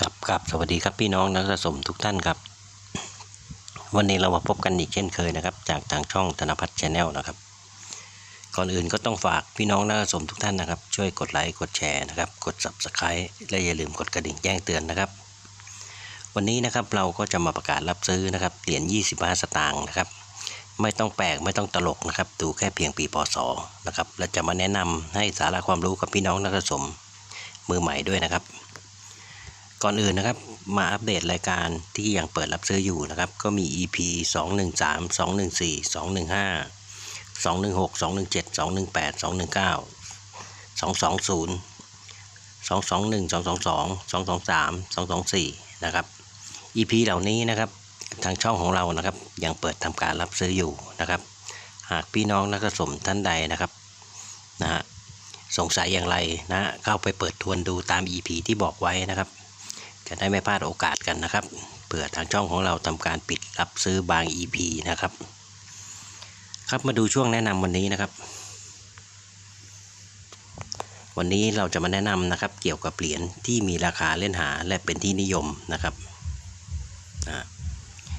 ครับครับสวัสดีครับพี่น้องนักสะสมทุกท่านครับ วันนี้เรามาพบกันอีกเช่นเคยนะครับ จากทางช่องธนพัฒน์ชาแนลนะครับ ก่อนอื่นก็ต้องฝากพี่น้องนักสะสมทุกท่านนะครับ ช่วยกดไลค์กดแชร์นะครับ กด subscribe และอย่าลืมกดกระดิ่งแจ้งเตือนนะครับ วันนี้นะครับเราก็จะมาประกาศรับซื้อนะครับเหรียญ25 สตางค์นะครับ ไม่ต้องแปลกไม่ต้องตลกนะครับ ดูแค่เพียงปีพศนะครับและจะมาแนะนำให้สาระความรู้กับพี่น้องนักสะสมมือใหม่ด้วยนะครับ ก่อนอื่นนะครับมาอัปเดตรายการที่ยังเปิดรับซื้ออยู่นะครับ ก็มี EP 213 214 215 216 217 218 219 220 221 222 223 224 นะครับ EP เหล่านี้นะครับทางช่องของเรานะครับ ยังเปิดทำการรับซื้ออยู่นะครับ หากพี่น้องนักสะสมท่านใดนะครับนะฮะสงสัยอย่างไรนะเข้าไปเปิดทวนดูตาม EP ที่บอกไว้นะครับ จะได้ไม่พลาดโอกาสกันนะครับเผื่อทางช่องของเราทำการปิดรับซื้อบาง EP นะครับ ครับมาดูช่วงแนะนำวันนี้นะครับ วันนี้เราจะมาแนะนำนะครับ เกี่ยวกับเหรียญที่มีราคาเล่นหาและเป็นที่นิยมนะครับ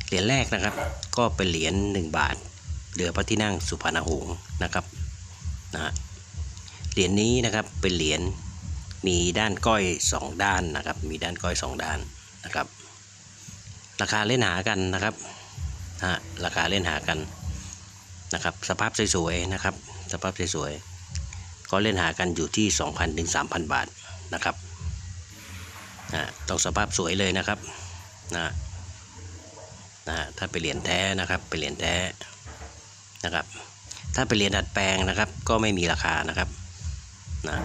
เหรียญแรกนะครับ ก็เป็นเหรียญ1บาทเรือพระที่นั่งสุพรรณหงษ์นะครับนะเหรียญนี้นะครับเป็นเหรียญ มีด้านก้อย 2 ด้านนะครับ มีด้านก้อย 2 ด้านนะครับ ราคาเล่นหากันนะครับนะฮะราคาเล่นหากันนะครับ สภาพสวยๆนะครับ สภาพสวยๆก็เล่นหากันอยู่ที่ 2,000ถึง3,000 บาทนะครับนะต้องสภาพสวยเลยนะครับนะนะถ้าเป็นเหรียญแท้นะครับเป็นเหรียญแท้นะครับ ถ้าเป็นเหรียญดัดแปลงนะครับ ก็ไม่มีราคานะครับนะ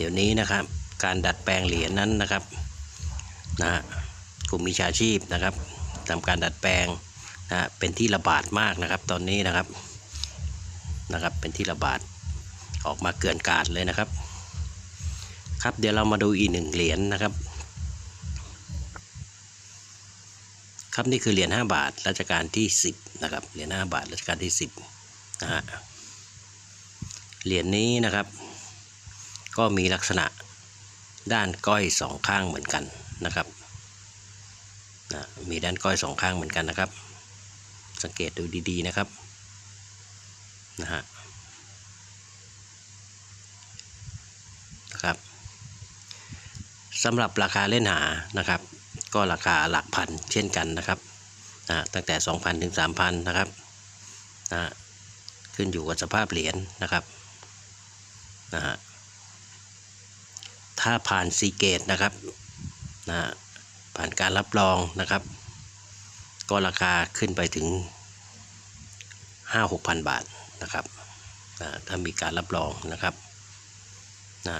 ดี๋ยวนี้นะครับ การดัดแปลงเหรียญนั้นนะครับนะฮะกลุ่มมิจฉาชีพนะครับทำการดัดแปลงนะฮะเป็นที่ระบาดมากนะครับตอนนี้นะครับนะครับ เป็นที่ระบาดออกมาเกลื่อนกาดเลยนะครับ ครับเดี๋ยวเรามาดูอีกหนึ่งเหรียญนะครับ ครับนี่คือเหรียญ5บาทรัชกาลที่ 10นะครับเหรียญ5บาทรัชกาลที่ 10นะฮะเหรียญนี้นะครับ ก็มีลักษณะด้านก้อยสองข้างเหมือนกันนะครับนะมีด้านก้อยสองข้างเหมือนกันนะครับ สังเกตดูดีๆนะครับนะฮะนะครับสำหรับราคาเล่นหานะครับ ก็ราคาหลักพันเช่นกันนะครับนะตั้งแต่ 2,000 ถึง 3,000 นะครับนะขึ้นอยู่กับสภาพเหรียญนะครับนะฮะ ถ้าผ่านซีเกตนะครับนะผ่านการรับรองนะครับ ก็ราคาขึ้นไปถึง 5 6พันบาทนะครับนะถ้ามีการรับรองนะครับนะ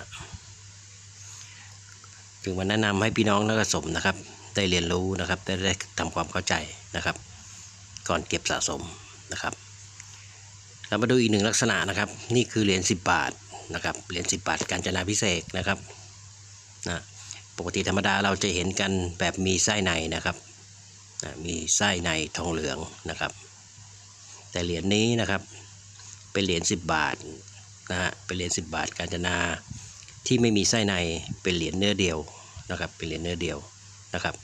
ถึงมาแนะนำให้พี่น้องนักสะสมนะครับ ได้เรียนรู้นะครับได้ได้ทำความเข้าใจนะครับ ก่อนเก็บสะสมนะครับเรามาดูอีกหนึ่งลักษณะนะครับ นี่คือเหรียญ10 บาทนะครับเหรียญ10 บาท การจนาพิเศษนะครับ นะปกติธรรมดาเราจะเห็นกันแบบมีไส้ในนะครับนะมีไส้ในทองเหลืองนะครับ แต่เหรียญนี้นะครับเป็นเหรียญ10 บาทนะฮะเป็นเหรียญ10 บาทการจนาที่ไม่มีไส้ในเป็นเหรียญเนื้อเดียวนะครับเป็นเหรียญเนื้อเดียวนะครับ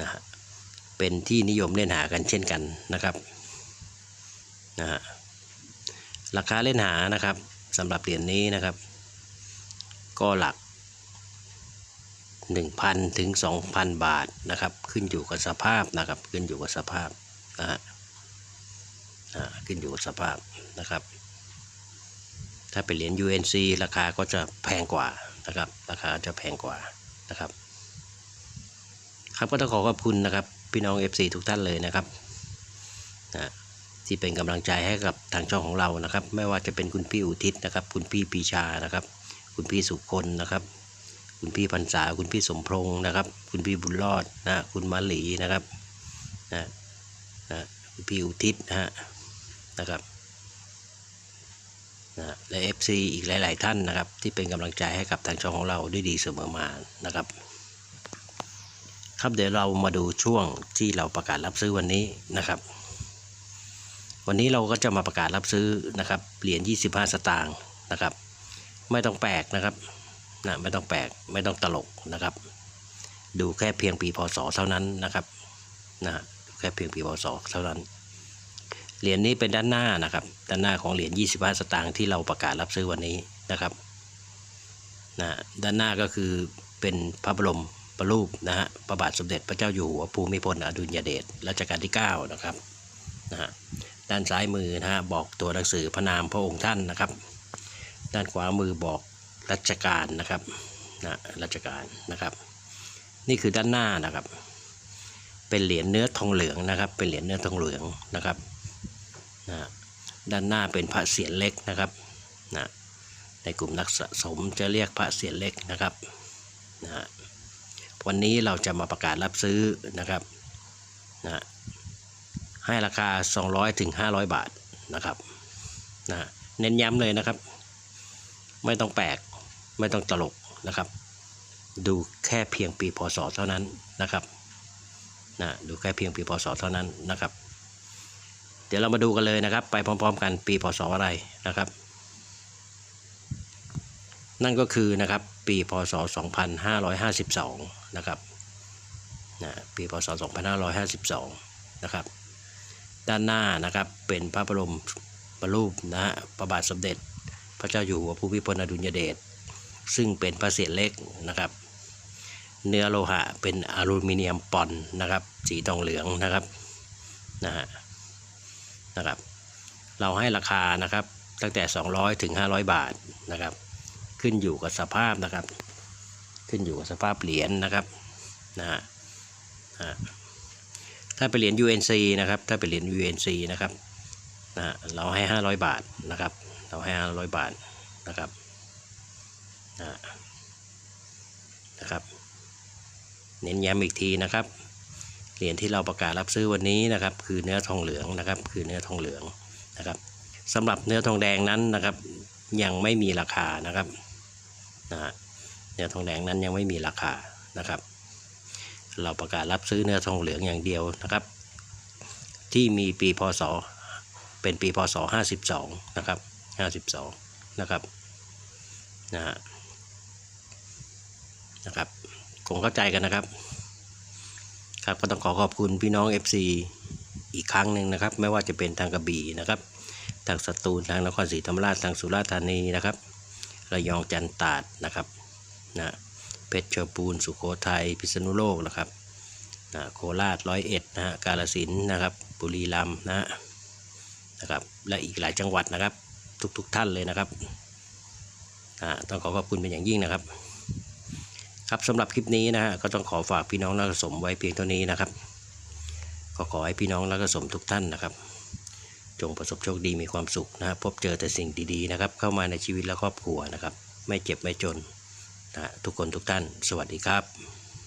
นะฮะเป็นที่นิยมเล่นหากันเช่นกันนะครับนะฮะราคาเล่นหานะครับสำหรับเหรียญนี้นะครับ ก็หลัก 1,000 ถึง 2,000 บาทนะครับ ขึ้นอยู่กับสภาพนะครับ ขึ้นอยู่กับสภาพนะฮะอ่าขึ้นอยู่กับสภาพนะครับ ถ้าเป็นเหรียญ UNC ราคาก็จะแพงกว่านะครับ ราคาจะแพงกว่านะครับ ครับก็ต้องขอขอบคุณนะครับ พี่น้อง FC ทุกท่านเลยนะครับนะที่เป็นกำลังใจให้กับทางช่องของเรานะครับ ไม่ว่าจะเป็นคุณพี่อุทิศนะครับ คุณพี่ปีชานะครับ คุณพี่สุคนนะครับ คุณพี่พันษาคุณพี่สมพงษ์นะครับ คุณพี่บุญรอดนะคุณมาหลีนะครับนะนะคุณพี่อุทิศนะฮะนะครับนะและ FC อีกหลาย ๆ ท่านนะครับ ที่เป็นกำลังใจให้กับทางช่องของเราด้วยดีเสมอมานะครับ ครับเดี๋ยวเรามาดูช่วงที่เราประกาศรับซื้อวันนี้นะครับ วันนี้เราก็จะมาประกาศรับซื้อนะครับเหรียญ25 สตางค์นะครับ ไม่ต้องแปลกนะครับ นะไม่ต้องแปลกไม่ต้องตลกนะครับ ดูแค่เพียงปีพศเท่านั้นนะครับนะดูแค่เพียงปีพศเท่านั้น เหรียญนี้เป็นด้านหน้านะครับ ด้านหน้าของเหรียญ25 สตางค์ที่เราประกาศรับซื้อวันนี้นะครับนะด้านหน้าก็คือเป็นพระบรมประรูปนะฮะพระบาทสมเด็จพระเจ้าอยู่หัวภูมิพลอดุลยเดชรัชกาลที่ 9 นะครับนะฮะด้านซ้ายมือนะฮะบอกตัวหนังสือพระนามพระองค์ท่านนะครับ ด้านขวามือบอก รัชกาลนะครับนะรัชกาลนะครับ นี่คือด้านหน้านะครับ เป็นเหรียญเนื้อทองเหลืองนะครับ เป็นเหรียญเนื้อทองเหลืองนะครับนะด้านหน้าเป็นพระเศียรเล็กนะครับนะในกลุ่มนักสะสมจะเรียกพระเศียรเล็กนะครับนะวันนี้เราจะมาประกาศรับซื้อนะครับนะให้ราคา 200ถึง500 บาทนะครับนะเน้นย้ำเลยนะครับ ไม่ต้องแปลก ไม่ต้องตลกนะครับ ดูแค่เพียงปีพศเท่านั้นนะครับนะดูแค่เพียงปีพศเท่านั้นนะครับ เดี๋ยวเรามาดูกันเลยนะครับ ไปพร้อมๆ กันปีพศอะไรนะครับ นั่นก็คือนะครับปีพศ 2552 นะครับนะปีพศ 2552 นะครับ ด้านหน้านะครับเป็นพระบรมรูปนะฮะพระบาทสมเด็จ พระเจ้าอยู่หัวภูมิพลอดุลยเดช ซึ่งเป็นพระเศียรเล็กนะครับ เนื้อโลหะเป็นอลูมิเนียมปอนนะครับ สีทองเหลืองนะครับนะฮะนะครับ เราให้ราคานะครับตั้งแต่ 200 ถึง 500 บาทนะครับ ขึ้นอยู่กับสภาพนะครับ ขึ้นอยู่กับสภาพเหรียญนะครับนะฮะฮะถ้าเป็นเหรียญ UNC นะครับถ้าเป็นเหรียญ UNC นะครับนะฮะเราให้ 500 บาทนะครับ เราให้ 500 บาทนะครับ นะครับ เน้นย้ำอีกทีนะครับ เหรียญที่เราประกาศรับซื้อวันนี้นะครับ คือเนื้อทองเหลืองนะครับ คือเนื้อทองเหลืองนะครับสำหรับเนื้อทองแดงนั้นนะครับ ยังไม่มีราคานะครับนะเนื้อทองแดงนั้นยังไม่มีราคานะครับ เราประกาศรับซื้อเนื้อทองเหลืองอย่างเดียวนะครับ ที่มีปีพศเป็นปีพศ 52 นะครับ 52 นะครับ นะฮะ นะครับคงเข้าใจกันนะครับ ครับก็ต้องขอขอบคุณพี่น้อง FC อีกครั้งหนึ่งนะครับ ไม่ว่าจะเป็นทางกระบี่นะครับทางสตูลทางนครศรีธรรมราชทางสุราษฎร์ธานีนะครับระยองจันตาดนะครับนะเพชรบูรณ์สุโขทัยพิษณุโลกนะครับนะโคราชร้อยเอ็ดนะฮะกาฬสินนะครับบุรีรัมย์นะฮะนะครับและอีกหลายจังหวัดนะครับ ทุกๆทท่านเลยนะครับอ่าต้องขอขอบคุณเป็นอย่างยิ่งนะครับ ครับสำหรับคลิปนี้นะฮะก็ต้องขอฝากพี่น้องนักสมไว้เพียงเท่านี้นะครับก็ขอให้พี่น้องนักสมทุกท่านนะครับ จงประสบโชคดีมีความสุขนะฮะพบเจอแต่สิ่งดีๆนะครับ เข้ามาในชีวิตและครอบครัวนะครับ ไม่เจ็บไม่จนนะฮะทุกคนทุกท่าน สวัสดีครับ